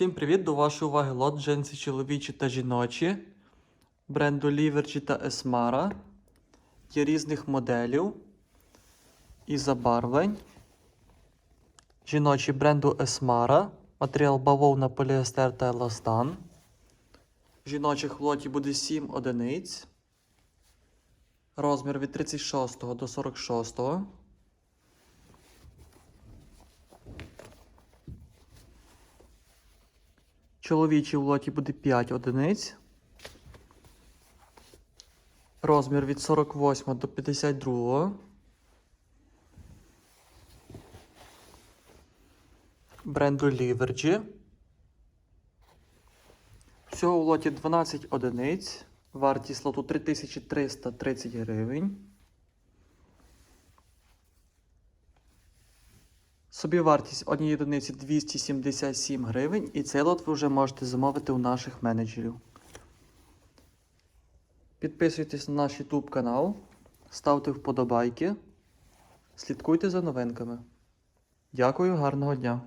Всім привіт! До вашої уваги лот джинси чоловічі та жіночі бренду Ліверджі та Esmara. Є різних моделів і забарвлень. Жіночі бренду Esmara. Матеріал бавовна, поліестер та еластан. Жіночих в лоті буде 7 одиниць. Розмір від 36 до 46. Чоловічий в лоті буде 5 одиниць. Розмір від 48 до 52. Бренду Ліверджі. Всього в лоті 12 одиниць. Вартість лоту 3330 гривень. Собівартість однієї одиниці 277 гривень, і цей лот ви вже можете замовити у наших менеджерів. Підписуйтесь на наш YouTube канал, ставте вподобайки, слідкуйте за новинками. Дякую, гарного дня!